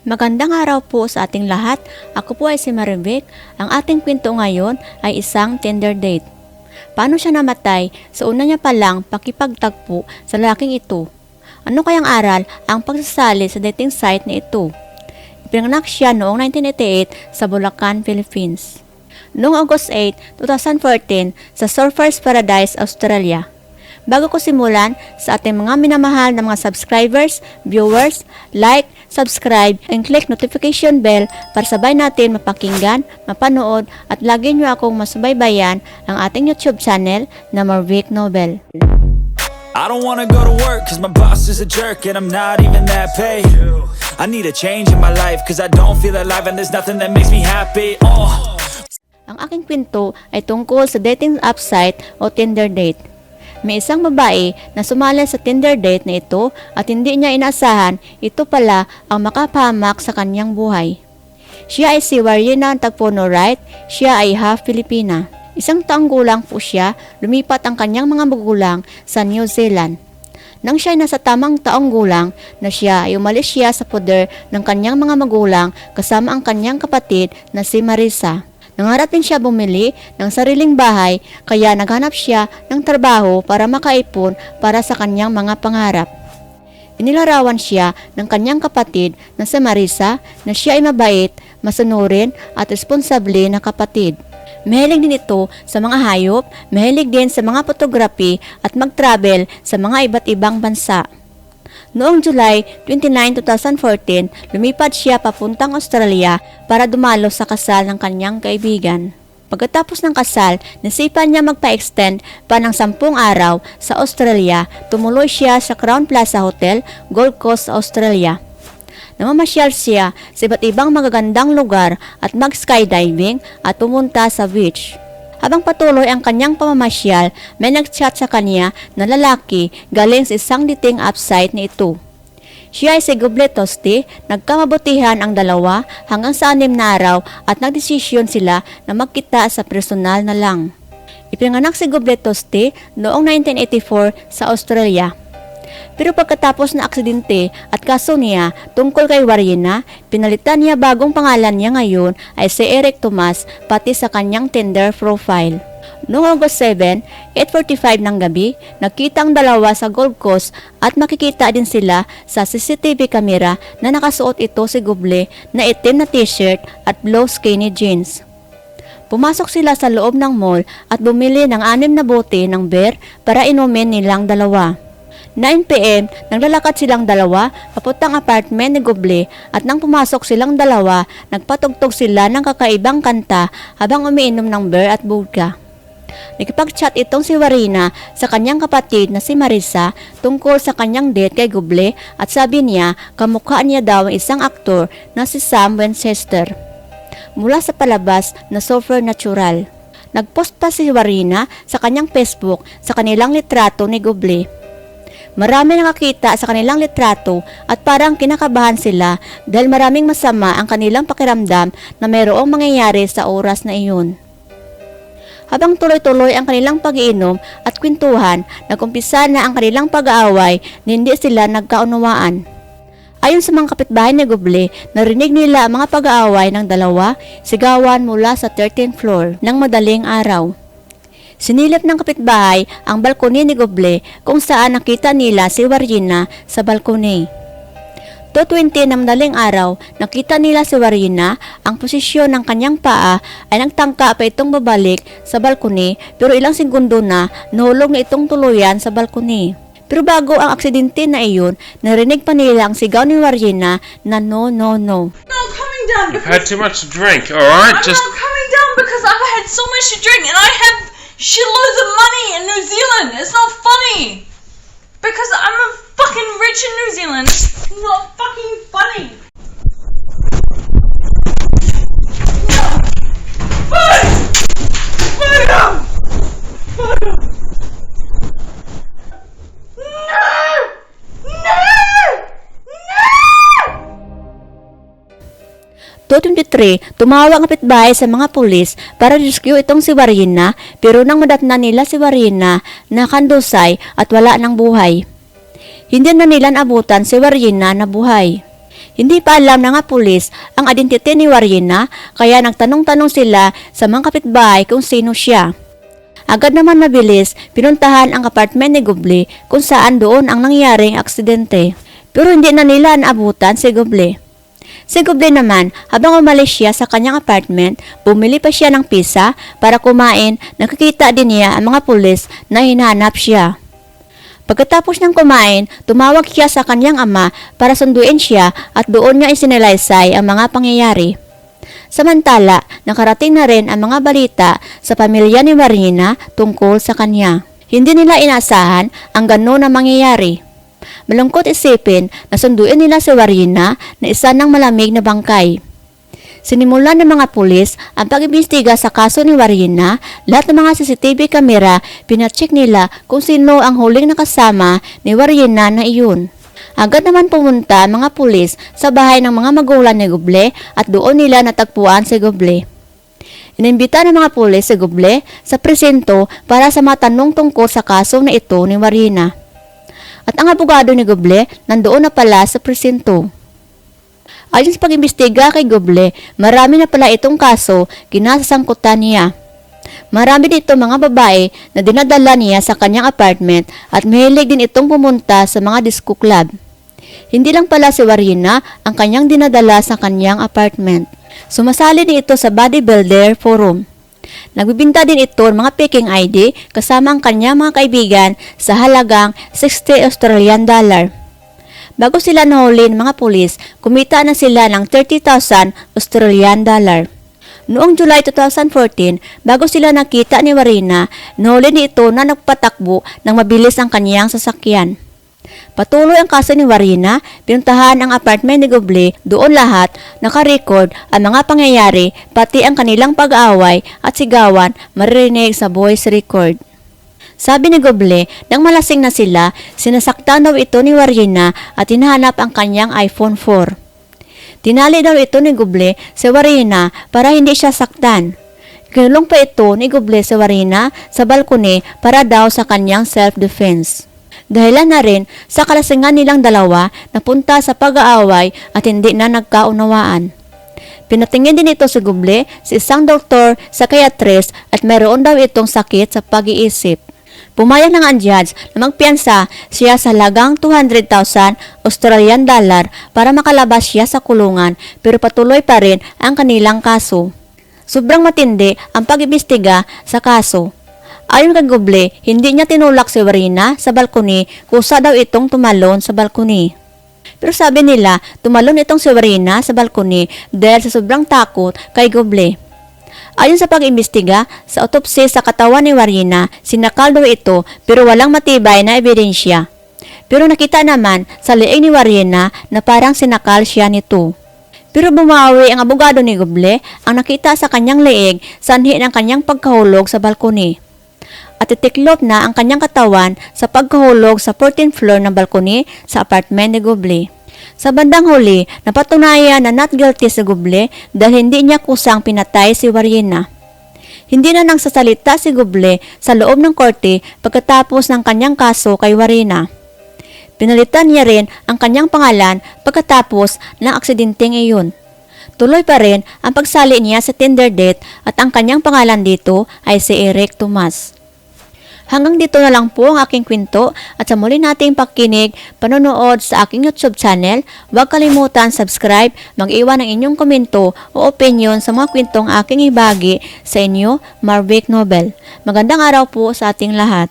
Magandang araw po sa ating lahat. Ako po ay si Marivic. Ang ating kwento ngayon ay isang Tinder date. Paano siya namatay? Sa una niya pa lang pakipagtagpo sa lalaking ito. Ano kayang aral ang pagsasali sa dating site na ito? Ipinanganak siya noong 1988 sa Bulacan, Philippines. Noong August 8, 2014 sa Surfers Paradise, Australia. Bago ko simulan, sa ating mga minamahal na mga subscribers, viewers, like, subscribe, and click notification bell para sabay natin mapakinggan, mapanood, at lagi nyo akong masubaybayan ang ating YouTube channel na Marvic Nobel. I don't wanna go to work cause my boss is a jerk and I'm not even that paid. I need a change in my life cause I don't feel alive and there's nothing that makes me happy. Oh. Ang aking kwento ay tungkol sa dating app site o Tinder date. May isang babae na sumali sa Tinder date na ito at hindi niya inaasahan ito pala ang makapahamak sa kanyang buhay. Siya ay si Warina Tagpono Wright, siya ay half Filipina. Isang taong gulang po siya, lumipat ang kanyang mga magulang sa New Zealand. Nang siya ay nasa tamang taong gulang na siya ay umalis siya sa poder ng kanyang mga magulang kasama ang kanyang kapatid na si Marisa. Nangarap din siya bumili ng sariling bahay kaya naghanap siya ng trabaho para makaipon para sa kanyang mga pangarap. Inilarawan siya ng kanyang kapatid na si Marisa na siya ay mabait, masunurin at responsable na kapatid. Mahilig din ito sa mga hayop, mahilig din sa mga photography at mag-travel sa mga iba't ibang bansa. Noong July 29, 2014, lumipad siya papuntang Australia para dumalo sa kasal ng kanyang kaibigan. Pagkatapos ng kasal, nasipan niya magpa-extend pa ng sampung araw sa Australia, tumuloy siya sa Crown Plaza Hotel, Gold Coast, Australia. Namamasyal siya sa iba't ibang magagandang lugar at mag-skydiving at pumunta sa beach. Habang patuloy ang kanyang pamamasyal, may nag-chat sa kanya na lalaki galing sa isang dating app site na ito. Siya ay si Goblet Tosti, nagkamabutihan ang dalawa hanggang sa anim na araw at nagdesisyon sila na magkita sa personal na lang. Ipinanganak si Goblet Tosti noong 1984 sa Australia. Pero pagkatapos na aksidente at kaso niya tungkol kay Warina, pinalitan niya bagong pangalan niya ngayon ay si Eric Tomas pati sa kanyang Tinder profile. Noong August 7, 8.45 ng gabi, nakita ang dalawa sa Gold Coast at makikita din sila sa CCTV camera na nakasuot ito si Guble na itim na t-shirt at blue skinny jeans. Pumasok sila sa loob ng mall at bumili ng anim na bote ng beer para inumin nilang dalawa. 9pm, naglalakad silang dalawa papuntang apartment ni Guble at nang pumasok silang dalawa, nagpatugtog sila ng kakaibang kanta habang umiinom ng beer at vodka. Nakipag-chat itong si Warina sa kanyang kapatid na si Marisa tungkol sa kanyang date kay Guble at sabi niya kamukha niya daw ang isang aktor na si Sam Winchester. Mula sa palabas na Super Natural. Nagpost pa si Warina sa kanyang Facebook sa kanilang litrato ni Guble. Marami nakakita sa kanilang litrato at parang kinakabahan sila dahil maraming masama ang kanilang pakiramdam na mayroong mangyayari sa oras na iyon. Habang tuloy-tuloy ang kanilang pag-iinom at kwentuhan, nagumpisa na ang kanilang pag-aaway na hindi sila nagkaunawaan. Ayon sa mga kapitbahay ni Guble, narinig nila ang mga pag-aaway ng dalawa, sigawan mula sa 13th floor ng madaling araw. Sinilip ng kapitbahay ang balkoni ni Goble kung saan nakita nila si Warina sa balkoni. 2.20 ng madaling araw, nakita nila si Warina, ang posisyon ng kanyang paa ay nagtangka pa itong babalik sa balkoni pero ilang segundo na nahulog na itong tuluyan sa balkoni. Pero bago ang aksidente na iyon, narinig pa nila ang sigaw ni Warina na no, no, no. I'm coming down You've because had too much to drink, alright? I'm Just not coming down because I've had so much to drink and I have shitloads of money in New Zealand. It's not funny. Because I'm a fucking rich in New Zealand. It's not fucking funny. 223, tumawag ang kapitbahay sa mga pulis para rescue itong si Warina pero nang madatna nila si Warina nakandusay at wala ng buhay. Hindi na nila naabutan si Warina na buhay. Hindi pa alam ng mga pulis ang identity ni Warina kaya nagtanong-tanong sila sa mga kapitbahay kung sino siya. Agad naman mabilis, pinuntahan ang apartment ni Goble kung saan doon ang nangyaring aksidente. Pero hindi na nila naabutan si Goble. Si Goble naman, habang umalis siya sa kanyang apartment, bumili pa siya ng pizza para kumain, nakikita din niya ang mga pulis na hinahanap siya. Pagkatapos ng kumain, tumawag siya sa kanyang ama para sunduin siya at doon niya isinalaysay ang mga pangyayari. Samantala, nakarating na rin ang mga balita sa pamilya ni Marina tungkol sa kanya. Hindi nila inaasahan ang gano'n na mangyayari. Malungkot isipin na sunduin nila si Warina na isa ng malamig na bangkay. Sinimulan ng mga pulis ang pag-imbestiga sa kaso ni Warina. Lahat ng mga CCTV kamera, pinacheck nila kung sino ang huling nakasama ni Warina na iyon. Agad naman pumunta ang mga pulis sa bahay ng mga magulang ni Goble at doon nila natagpuan si Goble. Inimbita ng mga pulis si Goble sa presinto para sa matanong tungkol sa kaso na ito ni Warina. At ang abogado ni Goble nandoon na pala sa presinto. Ayon sa pag-imbestiga kay Goble, marami na pala itong kaso kinasasangkutan niya. Marami dito mga babae na dinadala niya sa kanyang apartment at mahilig din itong pumunta sa mga disco club. Hindi lang pala si Warina ang kanyang dinadala sa kanyang apartment. Sumasali din ito sa bodybuilder forum. Nagbibinta din ito ng mga peking ID kasama ang kanyang mga kaibigan sa halagang 60 Australian dollar. Bago sila nahuli ng mga pulis, kumita na sila ng 30,000 Australian dollar. Noong July 2014, bago sila nakita ni Warina, nahuli ni ito na nagpatakbo ng mabilis ang kanyang sasakyan. Patuloy ang kaso ni Warina, pinuntahan ang apartment ni Goble, doon lahat nakarecord ang mga pangyayari pati ang kanilang pag-aaway at sigawan maririnig sa voice record. Sabi ni Goble, nang malasing na sila, sinasaktan daw ito ni Warina at hinahanap ang kanyang iPhone 4. Tinali daw ito ni Goble sa Warina para hindi siya saktan. Kinulong pa ito ni Goble sa Warina sa balkone para daw sa kanyang self-defense. Dahilan na rin sa kalasingan nilang dalawa na punta sa pag-aaway at hindi na nagkaunawaan. Pinatingin din ito sa Goble sa isang doktor sa psychiatrist at mayroon daw itong sakit sa pag-iisip. Pumayag nga ang na magpiyansa siya sa lagang 200,000 Australian dollar para makalabas siya sa kulungan pero patuloy pa rin ang kanilang kaso. Sobrang matindi ang pag-imbestiga sa kaso. Ayon kay Goble, hindi niya tinulak si Warina sa balkoni kusa daw itong tumalon sa balkoni. Pero sabi nila, tumalon itong si Warina sa balkoni dahil sa sobrang takot kay Goble. Ayon sa pag-imbestiga, sa autopsy sa katawan ni Warina, sinakal daw ito pero walang matibay na ebidensya. Pero nakita naman sa leeg ni Warina na parang sinakal siya nito. Pero bumawi ang abogado ni Goble ang nakita sa kanyang leeg sanhi ng kanyang pagkahulog sa balkoni. At itiklop na ang kanyang katawan sa pagkahulog sa 14th floor ng balkoni sa apartment ni Goble. Sa bandang huli, napatunayan na not guilty si Goble dahil hindi niya kusang pinatay si Warina. Hindi na nang sasalita si Goble sa loob ng korte pagkatapos ng kanyang kaso kay Warina. Pinalitan niya rin ang kanyang pangalan pagkatapos ng aksidenteng iyon. Tuloy pa rin ang pagsali niya sa Tinder date at ang kanyang pangalan dito ay si Eric Tomas. Hanggang dito na lang po ang aking kwento at sa muli nating pakinig, panonood sa aking YouTube channel, huwag kalimutan subscribe, mag-iwan ng inyong komento o opinion sa mga kwentong aking ibagi sa inyo, Marvick Nobel. Magandang araw po sa ating lahat.